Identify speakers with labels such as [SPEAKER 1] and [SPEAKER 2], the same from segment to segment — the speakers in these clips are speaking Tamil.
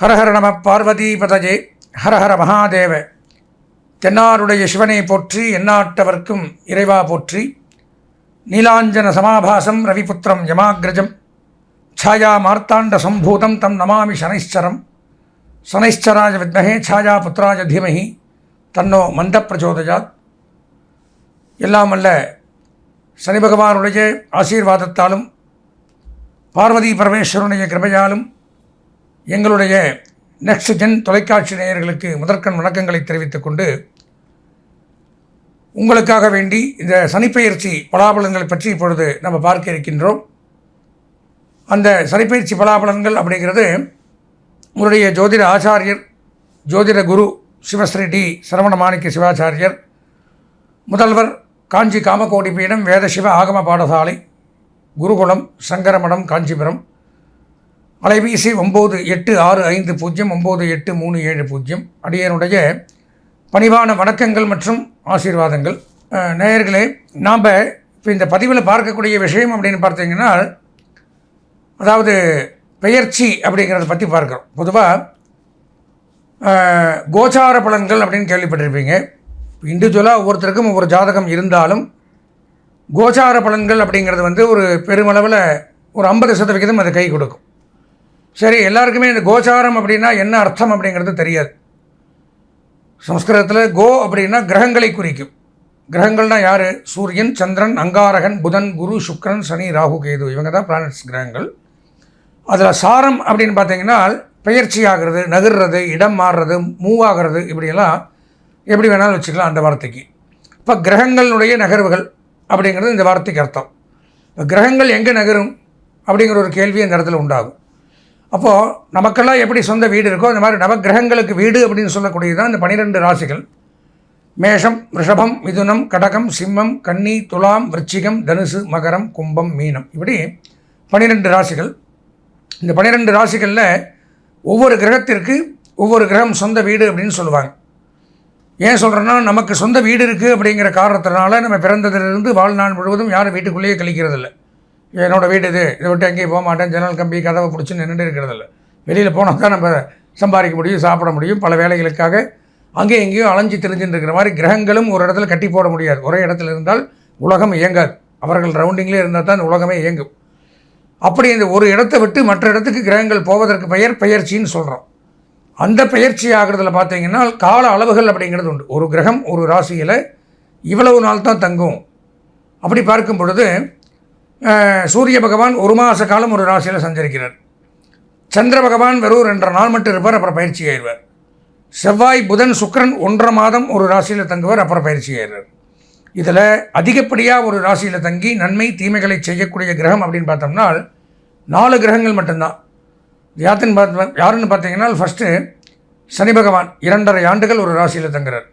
[SPEAKER 1] ஹரஹர நம பார்வதி பதஜே ஹரஹர மகாதேவ தென்னாருடைய சிவனை போற்றி எண்ணாட்டவர்க்கும் இறைவா போற்றி நீலாஞ்சன சமாபாசம் ரவிபுத்திரம் யமாகிரஜம் ಛಾಯಾ மார்த்தாண்ட சம்பூதம் தம் நமாமி ಶನೈಶ್ಚರಂ ಶನೈಶ್ಚರಾಯ ವಿದ್ಮಹೆ ಛಾಯಾ புத்திராஜ ಧೀಮಹಿ தன்னோ மந்த பிரச்சோதயாத் எல்லாம் அல்ல சனி பகவானுடைய ஆசீர்வாதத்தாலும் பார்வதி பரமேஸ்வரனுடைய கிருபையாலும் எங்களுடைய நெக்ஸ்ட் ஜென் தொலைக்காட்சி நேயர்களுக்கு முதற்கண் வணக்கங்களை தெரிவித்துக் கொண்டு உங்களுக்காக வேண்டி இந்த சனிப்பெயர்ச்சி பலாபலன்களை பற்றி இப்பொழுது நம்ம பார்க்க இருக்கின்றோம் அந்த சனிப்பெயர்ச்சி பலாபலன்கள் அப்படிங்கிறது உங்களுடைய ஜோதிட ஆச்சாரியர் ஜோதிட குரு சிவஸ்ரீ டி சரவண மாணிக்க சிவாச்சாரியர் முதல்வர் காஞ்சி காமகோடி பீடம் வேத சிவ ஆகம பாடசாலை குருகுலம் சங்கரமடம் காஞ்சிபுரம் அலைபேசி ஒம்பது எட்டு ஆறு ஐந்து பூஜ்ஜியம் ஒம்பது எட்டு மூணு ஏழு பூஜ்ஜியம் அடியனுடைய பணிவான வணக்கங்கள் மற்றும் ஆசீர்வாதங்கள் நேயர்களே நாம் இப்போ இந்த பதிவில் பார்க்கக்கூடிய விஷயம் அப்படின்னு பார்த்தீங்கன்னா அதாவது பெயர்ச்சி அப்படிங்கிறத பற்றி பார்க்குறோம் பொதுவாக கோச்சார பலன்கள் அப்படின்னு கேள்விப்பட்டிருப்பீங்க இண்டிவிஜுவலாக ஒவ்வொருத்தருக்கும் ஒவ்வொரு ஜாதகம் இருந்தாலும் கோச்சார பலன்கள் அப்படிங்கிறது வந்து ஒரு பெருமளவில் ஒரு ஐம்பது சதவிகிதம் அது கை கொடுக்கும் சரி எல்லாருக்குமே இந்த கோச்சாரம் அப்படின்னா என்ன அர்த்தம் அப்படிங்கிறது தெரியாது சம்ஸ்கிருதத்தில் கோ அப்படின்னா கிரகங்களை குறிக்கும் கிரகங்கள்னால் யார் சூரியன் சந்திரன் அங்காரகன் புதன் குரு சுக்ரன் சனி ராகு கேது இவங்க தான் பிளானட்ஸ் கிரகங்கள் அதில் சாரம் அப்படின்னு பார்த்தீங்கன்னா பெயர்ச்சி ஆகிறது நகர்றது இடம் மாறுறது மூவ் ஆகிறது இப்படியெல்லாம் எப்படி வேணாலும் வச்சுக்கலாம் அந்த வார்த்தைக்கு இப்போ கிரகங்களுடைய நகர்வுகள் அப்படிங்கிறது இந்த வார்த்தைக்கு அர்த்தம் இப்போ கிரகங்கள் எங்கே நகரும் அப்படிங்கிற ஒரு கேள்வி அந்த இடத்துல உண்டாகும் அப்போது நமக்கெல்லாம் எப்படி சொந்த வீடு இருக்கோ அந்த மாதிரி நவகிரகங்களுக்கு வீடு அப்படின்னு சொல்லக்கூடியது தான் இந்த பனிரெண்டு ராசிகள் மேஷம் ரிஷபம் மிதுனம் கடகம் சிம்மம் கன்னி துலாம் விருச்சிகம் தனுசு மகரம் கும்பம் மீனம் இப்படி பனிரெண்டு ராசிகள் இந்த பனிரெண்டு ராசிகளில் ஒவ்வொரு கிரகத்திற்கு ஒவ்வொரு கிரகம் சொந்த வீடு அப்படின்னு சொல்லுவாங்க ஏன் சொல்கிறேன்னா நமக்கு சொந்த வீடு இருக்குது அப்படிங்கிற காரணத்தினால நம்ம பிறந்ததுலேருந்து வாழ்நாள் முழுவதும் யாரும் வீட்டுக்குள்ளேயே கழிக்கிறதில்லை என்னோடய வீடு இது இதை விட்டு எங்கேயும் போக மாட்டேன் ஜன்னல் கம்பி கதவை பிடிச்சி நின்றுட்டு இருக்கிறதில்ல வெளியில் போனால் தான் நம்ம சம்பாதிக்க முடியும் சாப்பிட முடியும் பல வேலைகளுக்காக அங்கேயும் எங்கேயும் அலைஞ்சு தெரிஞ்சுட்டு இருக்கிற மாதிரி கிரகங்களும் ஒரு இடத்துல கட்டி போட முடியாது ஒரே இடத்துல இருந்தால் உலகம் இயங்காது அவர்கள் ரவுண்டிங்லேயே இருந்தால் தான் உலகமே இயங்கும் அப்படி இந்த ஒரு இடத்தை விட்டு மற்ற இடத்துக்கு கிரகங்கள் போவதற்கு பெயர் பெயர்ச்சின்னு சொல்கிறோம் அந்த பெயர்ச்சி ஆகிறதுல பார்த்தீங்கன்னா கால அளவுகள் அப்படிங்கிறது உண்டு ஒரு கிரகம் ஒரு ராசியில் இவ்வளவு நாள் தான் தங்கும் அப்படி பார்க்கும் பொழுது சூரிய பகவான் ஒரு மாத காலம் ஒரு ராசியில் சஞ்சரிக்கிறார் சந்திர பகவான் வெறும் ரெண்டரை நாள் மட்டும் இருப்பார் அப்புறம் பயிற்சி ஆயிடுவார் செவ்வாய் புதன் சுக்கரன் ஒன்றரை மாதம் ஒரு ராசியில் தங்குவார் அப்புறம் பயிற்சி ஆயிடுவார் இதில் அதிகப்படியாக ஒரு ராசியில் தங்கி நன்மை தீமைகளை செய்யக்கூடிய கிரகம் அப்படின்னு பார்த்தோம்னா நாலு கிரகங்கள் மட்டும்தான் யாத்தின் பார்த்து யாருன்னு பார்த்தீங்கன்னா ஃபஸ்ட்டு சனி பகவான் இரண்டரை ஆண்டுகள் ஒரு ராசியில் தங்குறார்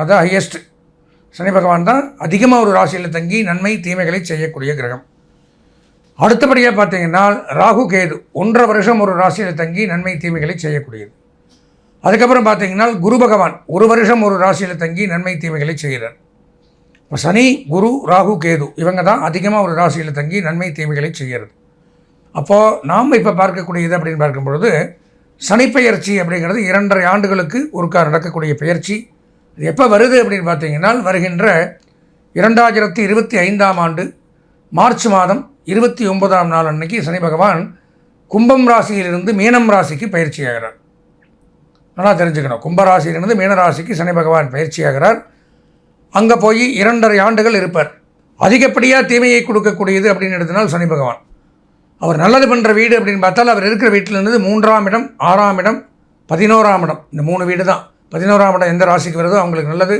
[SPEAKER 1] அதுதான் ஹையஸ்ட்டு சனி பகவான் தான் அதிகமாக ஒரு ராசியில் தங்கி நன்மை தீமைகளை செய்யக்கூடிய கிரகம் அடுத்தபடியாக பார்த்தீங்கன்னா ராகு கேது ஒன்றரை வருஷம் ஒரு ராசியில் தங்கி நன்மை தீமைகளை செய்யக்கூடியது அதுக்கப்புறம் பார்த்தீங்கன்னா குரு பகவான் ஒரு வருஷம் ஒரு ராசியில் தங்கி நன்மை தீமைகளை செய்கிறார் இப்போ சனி குரு ராகு கேது இவங்க தான் அதிகமாக ஒரு ராசியில் தங்கி நன்மை தீமைகளை செய்கிறது அப்போது நாம் இப்போ பார்க்கக்கூடியது அப்படின்னு பார்க்கும் பொழுது சனிப்பெயர்ச்சி அப்படிங்கிறது இரண்டரை ஆண்டுகளுக்கு ஒருக்கா நடக்கக்கூடிய பயிற்சி எப்போ வருது அப்படின்னு பார்த்தீங்கன்னா வருகின்ற இரண்டாயிரத்தி இருபத்தி ஐந்தாம் ஆண்டு மார்ச் மாதம் இருபத்தி ஒன்பதாம் நாள் அன்னைக்கு சனி பகவான் கும்பம் ராசியிலிருந்து மீனம் ராசிக்கு பயிற்சி ஆகிறார் நல்லா தெரிஞ்சுக்கணும் கும்பராசியிலிருந்து மீனராசிக்கு சனி பகவான் பயிற்சியாகிறார் அங்கே போய் இரண்டரை ஆண்டுகள் இருப்பார் அதிகப்படியாக தீமையை கொடுக்கக்கூடியது அப்படின்னு எடுத்தினால் சனி பகவான் அவர் நல்லது பண்ணுற வீடு அப்படின்னு பார்த்தால் அவர் இருக்கிற வீட்டிலிருந்து மூன்றாம் இடம் ஆறாம் இடம் பதினோராம் இடம் இந்த மூணு வீடு தான் பதினோராம் இடம் எந்த ராசிக்கு வருதோ அவங்களுக்கு நல்லது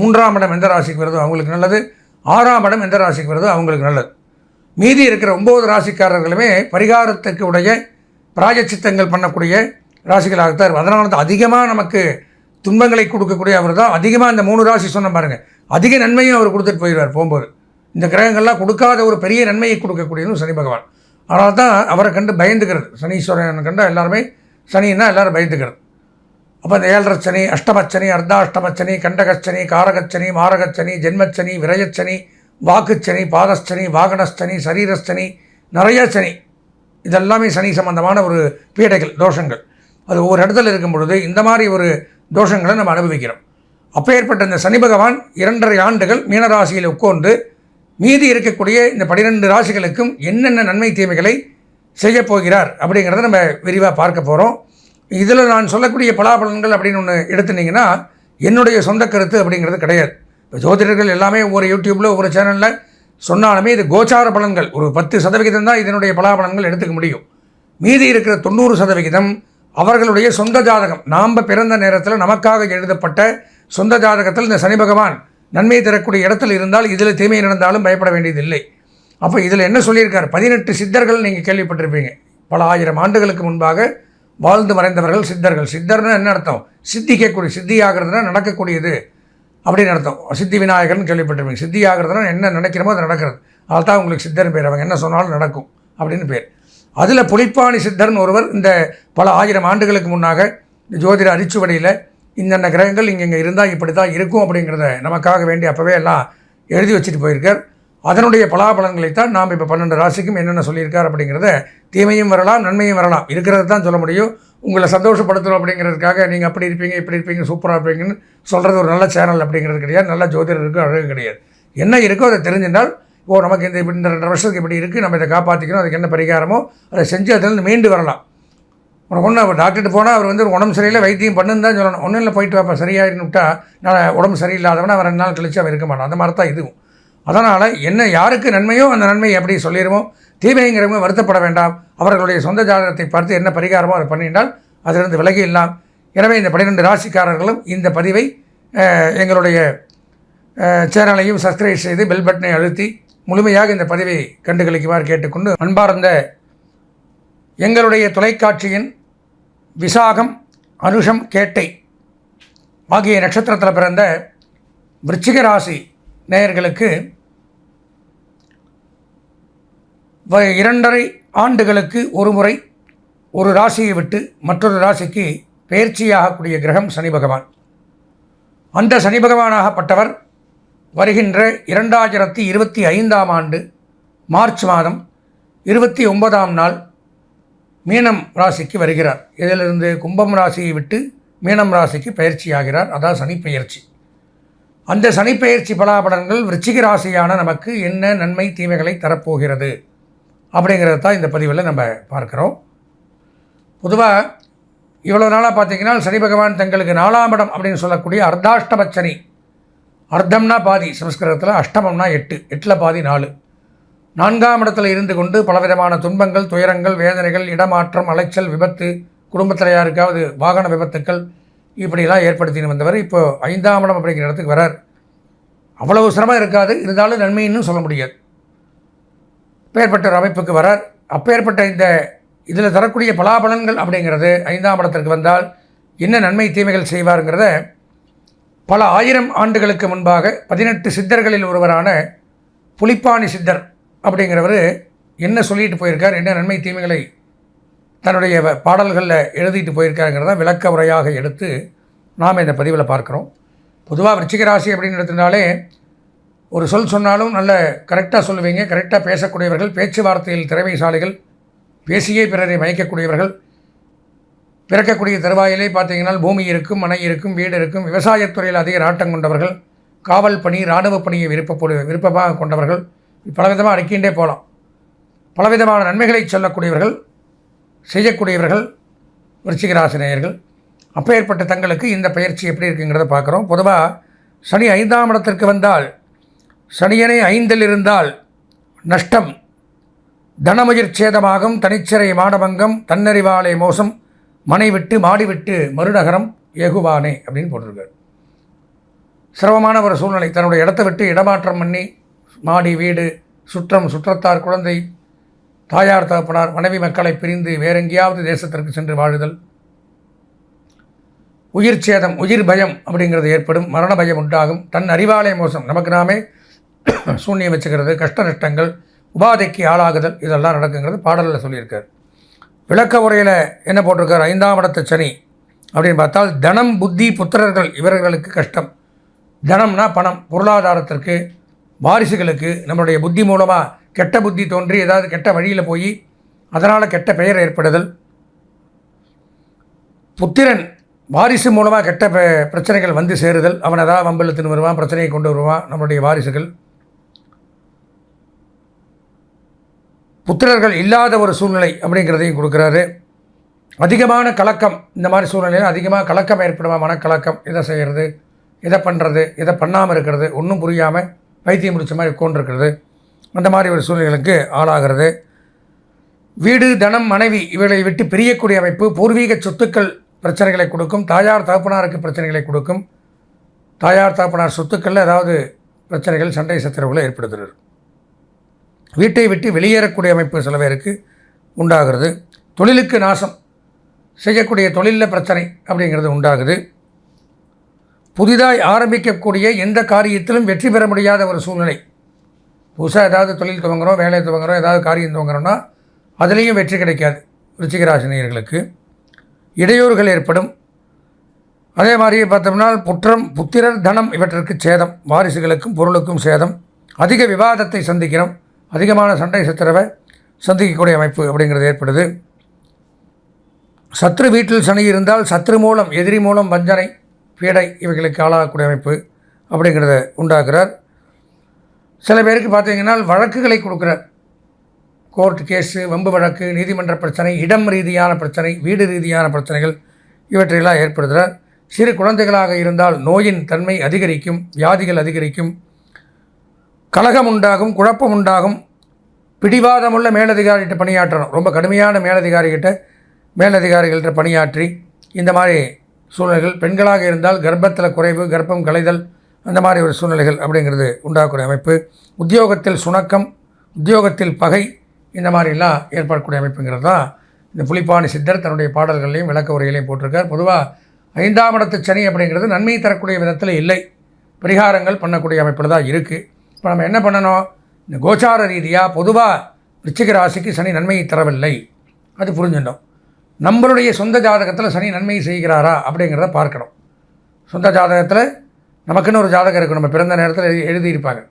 [SPEAKER 1] மூன்றாம் இடம் எந்த ராசிக்கு வருதோ அவங்களுக்கு நல்லது ஆறாம் இடம் எந்த ராசிக்கு வருதோ அவங்களுக்கு நல்லது மீதி இருக்கிற ஒம்பது ராசிக்காரர்களுமே பரிகாரத்துக்கு உடைய பிராயச்சித்தங்கள் பண்ணக்கூடிய ராசிகளாகத்தான் இருக்கும் அதனால தான் அதிகமாக நமக்கு துன்பங்களை கொடுக்கக்கூடிய அவர் தான் அதிகமாக இந்த மூணு ராசி சொன்ன பாருங்கள் அதிக நன்மையும் அவர் கொடுத்துட்டு போயிடுவார் போகும்போது இந்த கிரகங்கள்லாம் கொடுக்காத ஒரு பெரிய நன்மையை கொடுக்கக்கூடியதும் சனி பகவான் அதனால தான் அவரை கண்டு பயந்துக்கிறது சனீஸ்வரன் கண்டு எல்லாருமே சனின்னா எல்லோரும் பயந்துக்கிறது அப்போ இந்த ஏழரச்சனி அஷ்டமச்சனி அர்த்தாஷ்டமச்சனி கண்டகச்சனி காரகச்சனி மாரகச்சனி ஜென்மச்சனி விரயச்சனி வாக்குச்சனி பாதஸ்தனி வாகனஸ்தனி சரீரஸ்தனி நிறைய சனி இதெல்லாமே சனி சம்பந்தமான ஒரு பீடைகள் தோஷங்கள் அது ஒவ்வொரு இடத்துல இருக்கும் பொழுது இந்த மாதிரி ஒரு தோஷங்களை நம்ம அனுபவிக்கிறோம் அப்போ ஏற்பட்ட இந்த சனி பகவான் இரண்டரை ஆண்டுகள் மீனராசியில் உட்கொண்டு மீதி இருக்கக்கூடிய இந்த பனிரெண்டு ராசிகளுக்கும் என்னென்ன நன்மை தீமைகளை செய்யப்போகிறார் அப்படிங்கிறத நம்ம விரிவாக பார்க்க போகிறோம் இதில் நான் சொல்லக்கூடிய பலாபலன்கள் அப்படின்னு ஒன்று எடுத்துனீங்கன்னா என்னுடைய சொந்த கருத்து அப்படிங்கிறது கிடையாது இப்போ ஜோதிடர்கள் எல்லாமே ஒவ்வொரு யூடியூப்பில் ஒவ்வொரு சேனலில் சொன்னாலுமே இது கோச்சார பலன்கள் ஒரு பத்து சதவிகிதம் தான் இதனுடைய பலாபலன்கள் எடுத்துக்க முடியும் மீதி இருக்கிற தொண்ணூறு சதவிகிதம் அவர்களுடைய சொந்த ஜாதகம் நாம் பிறந்த நேரத்தில் நமக்காக எழுதப்பட்ட சொந்த ஜாதகத்தில் இந்த சனி பகவான் நன்மையை தரக்கூடிய இடத்துல இருந்தால் இதில் தீமை நடந்தாலும் பயப்பட வேண்டியதில்லை அப்போ இதில் என்ன சொல்லியிருக்கார் பதினெட்டு சித்தர்கள் நீங்கள் கேள்விப்பட்டிருப்பீங்க பல ஆயிரம் ஆண்டுகளுக்கு முன்பாக வாழ்ந்து மறைந்தவர்கள் சித்தர்கள் சித்தர்னு என்ன அர்த்தம் சித்திக்கக்கூடிய சித்தி நடக்கக்கூடியது அப்படின்னு அர்த்தம் சித்தி விநாயகர்னு கேள்விப்பட்டிருப்பீங்க சித்தி ஆகிறதுனா என்ன நினைக்கிறமோ அது நடக்கிறது அதுதான் உங்களுக்கு சித்தர்னு பேர் அவங்க என்ன சொன்னாலும் நடக்கும் அப்படின்னு பேர் அதில் புலிப்பாணி சித்தர்னு ஒருவர் இந்த பல ஆயிரம் ஆண்டுகளுக்கு முன்னாக ஜோதிட வழியில் இந்தந்த கிரகங்கள் இங்கே இங்கே இருந்தால் இப்படி தான் இருக்கும் அப்படிங்கிறத நமக்காக வேண்டி அப்போவே எல்லாம் எழுதி வச்சுட்டு போயிருக்கார் அதனுடைய பலாபலன்களைத்தான் நாம் இப்போ பன்னெண்டு ராசிக்கும் என்னென்ன சொல்லியிருக்கார் அப்படிங்கிறத தீமையும் வரலாம் நன்மையும் வரலாம் இருக்கிறது தான் சொல்ல முடியும் உங்களை சந்தோஷப்படுத்தணும் அப்படிங்கிறதுக்காக நீங்கள் அப்படி இருப்பீங்க இப்படி இருப்பீங்க சூப்பராக இருப்பீங்கன்னு சொல்கிறது ஒரு நல்ல சேனல் அப்படிங்கிறது கிடையாது நல்ல இருக்கும் அழகு கிடையாது என்ன இருக்கோ அதை தெரிஞ்சிருந்தால் ஓ நமக்கு இந்த இப்படி இந்த ரெண்டு வருஷத்துக்கு இப்படி இருக்குது நம்ம இதை காப்பாற்றிக்கணும் அதுக்கு என்ன பரிகாரமோ அதை செஞ்சு அதிலிருந்து மீண்டு வரலாம் உனக்கு ஒன்று டாக்டர்கிட்ட போனால் அவர் வந்து உடம்பு சரியில்லை வைத்தியம் பண்ணுன்னு தான் சொல்லணும் ஒன்றும் இல்லை போயிட்டு வாப்பா சரியாயின்னு விட்டா நான் உடம்பு சரியில்லாதவனா அவன் ரெண்டு நாள் கழிச்சு அவன் இருக்க மாட்டான் அந்த மாதிரி தான் இதுவும் அதனால் என்ன யாருக்கு நன்மையோ அந்த நன்மையை எப்படி சொல்லிடுவோம் தீமைங்கிறவங்க வருத்தப்பட வேண்டாம் அவர்களுடைய சொந்த ஜாதகத்தை பார்த்து என்ன பரிகாரமோ அதை பண்ணிட்டால் அதிலிருந்து விலகி இல்லாம் எனவே இந்த பன்னிரெண்டு ராசிக்காரர்களும் இந்த பதிவை எங்களுடைய சேனலையும் சப்ஸ்கிரைப் செய்து பெல் பட்டனை அழுத்தி முழுமையாக இந்த பதிவை கண்டுகளிக்குமாறு கேட்டுக்கொண்டு அன்பார்ந்த எங்களுடைய தொலைக்காட்சியின் விசாகம் அனுஷம் கேட்டை ஆகிய நட்சத்திரத்தில் பிறந்த விருச்சிக ராசி நேயர்களுக்கு இரண்டரை ஆண்டுகளுக்கு ஒரு முறை ஒரு ராசியை விட்டு மற்றொரு ராசிக்கு பயிற்சியாகக்கூடிய கிரகம் சனி பகவான் அந்த சனி பகவானாகப்பட்டவர் வருகின்ற இரண்டாயிரத்தி இருபத்தி ஐந்தாம் ஆண்டு மார்ச் மாதம் இருபத்தி ஒன்பதாம் நாள் மீனம் ராசிக்கு வருகிறார் இதிலிருந்து கும்பம் ராசியை விட்டு மீனம் ராசிக்கு பயிற்சியாகிறார் அதான் சனி பயிற்சி அந்த சனிப்பெயர்ச்சி பலாபலன்கள் விருச்சிக ராசியான நமக்கு என்ன நன்மை தீமைகளை தரப்போகிறது அப்படிங்கிறத தான் இந்த பதிவில் நம்ம பார்க்குறோம் பொதுவாக இவ்வளோ நாளாக பார்த்தீங்கன்னா சனி பகவான் தங்களுக்கு நாலாம் இடம் அப்படின்னு சொல்லக்கூடிய அர்த்தாஷ்டம சனி அர்த்தம்னா பாதி சம்ஸ்கிருதத்தில் அஷ்டமம்னா எட்டு எட்டில் பாதி நாலு நான்காம் இடத்தில் இருந்து கொண்டு பலவிதமான துன்பங்கள் துயரங்கள் வேதனைகள் இடமாற்றம் அலைச்சல் விபத்து குடும்பத்தில் யாருக்காவது வாகன விபத்துக்கள் இப்படிலாம் ஏற்படுத்தின்னு வந்தவர் இப்போது ஐந்தாம் இடம் அப்படிங்கிற இடத்துக்கு வரார் அவ்வளவு சிரமம் இருக்காது இருந்தாலும் நன்மைன்னு சொல்ல முடியாது அப்பேற்பட்ட ஒரு அமைப்புக்கு வரார் அப்பேற்பட்ட இந்த இதில் தரக்கூடிய பலாபலன்கள் அப்படிங்கிறது ஐந்தாம் படத்திற்கு வந்தால் என்ன நன்மை தீமைகள் செய்வாருங்கிறத பல ஆயிரம் ஆண்டுகளுக்கு முன்பாக பதினெட்டு சித்தர்களில் ஒருவரான புலிப்பாணி சித்தர் அப்படிங்கிறவர் என்ன சொல்லிட்டு போயிருக்கார் என்ன நன்மை தீமைகளை தன்னுடைய பாடல்களில் எழுதிட்டு போயிருக்காருங்கிறத விளக்க உரையாக எடுத்து நாம் இந்த பதிவில் பார்க்குறோம் பொதுவாக விருச்சிக ராசி அப்படின்னு எடுத்துனாலே ஒரு சொல் சொன்னாலும் நல்ல கரெக்டாக சொல்லுவீங்க கரெக்டாக பேசக்கூடியவர்கள் பேச்சுவார்த்தையில் திறமைசாலிகள் பேசியே பிறரை மயக்கக்கூடியவர்கள் பிறக்கக்கூடிய தருவாயிலே பார்த்தீங்கன்னா பூமி இருக்கும் மனை இருக்கும் வீடு இருக்கும் விவசாயத்துறையில் அதிக நாட்டம் கொண்டவர்கள் காவல் பணி இராணுவ பணியை விருப்பப்படு விருப்பமாக கொண்டவர்கள் பலவிதமாக அடுக்கின்றே போகலாம் பலவிதமான நன்மைகளை சொல்லக்கூடியவர்கள் செய்யக்கூடியவர்கள் விருச்சிகராசினியர்கள் அப்போ தங்களுக்கு இந்த பயிற்சி எப்படி இருக்குங்கிறத பார்க்குறோம் பொதுவாக சனி ஐந்தாம் இடத்திற்கு வந்தால் சனியனை ஐந்தில் இருந்தால் நஷ்டம் தனமயிர் சேதமாகும் தனிச்சிறை மாடபங்கம் தன்னறிவாலை மோசம் மனை விட்டு மாடி விட்டு மறுநகரம் ஏகுவானே அப்படின்னு போட்டிருக்காரு சிரமமான ஒரு சூழ்நிலை தன்னுடைய இடத்தை விட்டு இடமாற்றம் பண்ணி மாடி வீடு சுற்றம் சுற்றத்தார் குழந்தை தாயார் தகப்பனார் மனைவி மக்களை பிரிந்து வேறெங்கேயாவது தேசத்திற்கு சென்று வாழுதல் உயிர் சேதம் உயிர் பயம் அப்படிங்கிறது ஏற்படும் மரண பயம் உண்டாகும் தன் அறிவாலய மோசம் நமக்கு நாமே சூன்யம் வச்சுக்கிறது கஷ்ட நஷ்டங்கள் உபாதைக்கு ஆளாகுதல் இதெல்லாம் நடக்குங்கிறது பாடலில் சொல்லியிருக்கார் விளக்க உரையில் என்ன போட்டிருக்கார் ஐந்தாம் இடத்து சனி அப்படின்னு பார்த்தால் தனம் புத்தி புத்திரர்கள் இவர்களுக்கு கஷ்டம் தனம்னா பணம் பொருளாதாரத்திற்கு வாரிசுகளுக்கு நம்மளுடைய புத்தி மூலமாக கெட்ட புத்தி தோன்றி ஏதாவது கெட்ட வழியில் போய் அதனால் கெட்ட பெயர் ஏற்படுதல் புத்திரன் வாரிசு மூலமாக கெட்ட பிரச்சனைகள் வந்து சேருதல் அவன் ஏதாவது வம்பலத்தின் வருவான் பிரச்சனையை கொண்டு வருவான் நம்மளுடைய வாரிசுகள் புத்திரர்கள் இல்லாத ஒரு சூழ்நிலை அப்படிங்கிறதையும் கொடுக்குறாரு அதிகமான கலக்கம் இந்த மாதிரி சூழ்நிலையில் அதிகமாக கலக்கம் ஏற்படுமா மனக்கலக்கம் இதை செய்கிறது இதை பண்ணுறது இதை பண்ணாமல் இருக்கிறது ஒன்றும் புரியாமல் வைத்தியம் முடித்த மாதிரி கொண்டிருக்கிறது அந்த மாதிரி ஒரு சூழ்நிலைகளுக்கு ஆளாகிறது வீடு தனம் மனைவி இவர்களை விட்டு பிரியக்கூடிய அமைப்பு பூர்வீக சொத்துக்கள் பிரச்சனைகளை கொடுக்கும் தாயார் தகப்பனாருக்கு பிரச்சனைகளை கொடுக்கும் தாயார் தகப்பனார் சொத்துக்களில் ஏதாவது பிரச்சனைகள் சண்டை சத்திரவுகளை ஏற்படுத்துகிறார் வீட்டை விட்டு வெளியேறக்கூடிய அமைப்பு சில பேருக்கு உண்டாகிறது தொழிலுக்கு நாசம் செய்யக்கூடிய தொழிலில் பிரச்சனை அப்படிங்கிறது உண்டாகுது புதிதாக ஆரம்பிக்கக்கூடிய எந்த காரியத்திலும் வெற்றி பெற முடியாத ஒரு சூழ்நிலை புதுசாக ஏதாவது தொழில் துவங்குகிறோம் வேலையை துவங்குகிறோம் ஏதாவது காரியம் துவங்குறோன்னா அதுலேயும் வெற்றி கிடைக்காது ரிச்சிகராசினியர்களுக்கு இடையூறுகள் ஏற்படும் அதே மாதிரி பார்த்தோம்னா புற்றம் புத்திரர் தனம் இவற்றிற்கு சேதம் வாரிசுகளுக்கும் பொருளுக்கும் சேதம் அதிக விவாதத்தை சந்திக்கிறோம் அதிகமான சண்டை சத்திரவை சந்திக்கக்கூடிய அமைப்பு அப்படிங்கிறது ஏற்படுது சத்ரு வீட்டில் சனி இருந்தால் சத்ரு மூலம் எதிரி மூலம் வஞ்சனை பீடை இவைகளுக்கு ஆளாகக்கூடிய அமைப்பு அப்படிங்கிறத உண்டாக்குறார் சில பேருக்கு பார்த்தீங்கன்னா வழக்குகளை கொடுக்குறார் கோர்ட் கேஸு வம்பு வழக்கு நீதிமன்ற பிரச்சனை இடம் ரீதியான பிரச்சனை வீடு ரீதியான பிரச்சனைகள் இவற்றையெல்லாம் ஏற்படுத்துகிறார் சிறு குழந்தைகளாக இருந்தால் நோயின் தன்மை அதிகரிக்கும் வியாதிகள் அதிகரிக்கும் கலகம் உண்டாகும் குழப்பம் உண்டாகும் பிடிவாதமுள்ள மேலதிகாரிகிட்ட பணியாற்றணும் ரொம்ப கடுமையான மேலதிகாரிகிட்ட மேலதிகாரிகள்கிட்ட பணியாற்றி இந்த மாதிரி சூழ்நிலைகள் பெண்களாக இருந்தால் கர்ப்பத்தில் குறைவு கர்ப்பம் கலைதல் அந்த மாதிரி ஒரு சூழ்நிலைகள் அப்படிங்கிறது உண்டாகக்கூடிய அமைப்பு உத்தியோகத்தில் சுணக்கம் உத்தியோகத்தில் பகை இந்த மாதிரிலாம் ஏற்படக்கூடிய அமைப்புங்கிறது தான் இந்த புலிப்பாணி சித்தர் தன்னுடைய பாடல்களையும் விளக்க உரைகளையும் போட்டிருக்கார் பொதுவாக ஐந்தாம் இடத்து சனி அப்படிங்கிறது நன்மை தரக்கூடிய விதத்தில் இல்லை பரிகாரங்கள் பண்ணக்கூடிய அமைப்பில் தான் இருக்குது இப்போ நம்ம என்ன பண்ணணும் இந்த கோச்சார ரீதியாக பொதுவாக விருச்சிக ராசிக்கு சனி நன்மையை தரவில்லை அது புரிஞ்சிட்டோம் நம்மளுடைய சொந்த ஜாதகத்தில் சனி நன்மையை செய்கிறாரா அப்படிங்கிறத பார்க்கணும் சொந்த ஜாதகத்தில் நமக்குன்னு ஒரு ஜாதகம் இருக்கும் நம்ம பிறந்த நேரத்தில் எழுதியிருப்பாங்க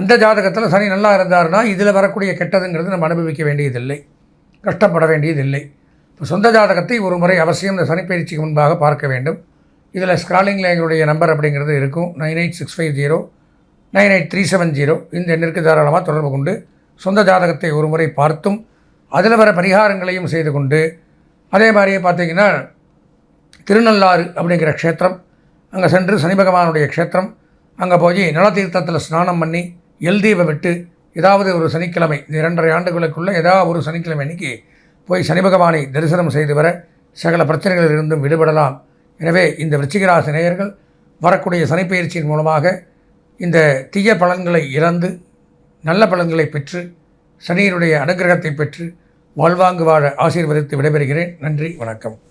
[SPEAKER 1] அந்த ஜாதகத்தில் சனி நல்லா இருந்தார்னா இதில் வரக்கூடிய கெட்டதுங்கிறது நம்ம அனுபவிக்க வேண்டியதில்லை கஷ்டப்பட வேண்டியதில்லை இப்போ சொந்த ஜாதகத்தை ஒரு முறை அவசியம் இந்த சனிப்பயிற்சிக்கு முன்பாக பார்க்க வேண்டும் இதில் ஸ்க்ராலிங்கில் எங்களுடைய நம்பர் அப்படிங்கிறது இருக்கும் nine eight six five zero nine eight three seven zero இந்த எண்ணிற்கு தாராளமாக தொடர்பு கொண்டு சொந்த ஜாதகத்தை ஒருமுறை பார்த்தும் அதில் வர பரிகாரங்களையும் செய்து கொண்டு அதே மாதிரியே பார்த்திங்கன்னா திருநள்ளாறு அப்படிங்கிற க்ஷேத்திரம் அங்கே சென்று சனி பகவானுடைய க்ஷேத்திரம் அங்கே போய் நலத்தீர்த்தத்தில் ஸ்நானம் பண்ணி எல் தீபம் விட்டு ஏதாவது ஒரு சனிக்கிழமை இரண்டரை ஆண்டுகளுக்குள்ளே ஏதாவது ஒரு சனிக்கிழமை அன்னைக்கு போய் சனி பகவானை தரிசனம் செய்து வர சகல இருந்தும் விடுபடலாம் எனவே இந்த விருச்சிகராசி நேயர்கள் வரக்கூடிய சனிப்பயிற்சியின் மூலமாக இந்த தீய பலன்களை இறந்து நல்ல பலன்களை பெற்று சனியினுடைய அனுகிரகத்தை பெற்று வாழ்வாங்கு வாழ ஆசீர்வதித்து விடைபெறுகிறேன் நன்றி வணக்கம்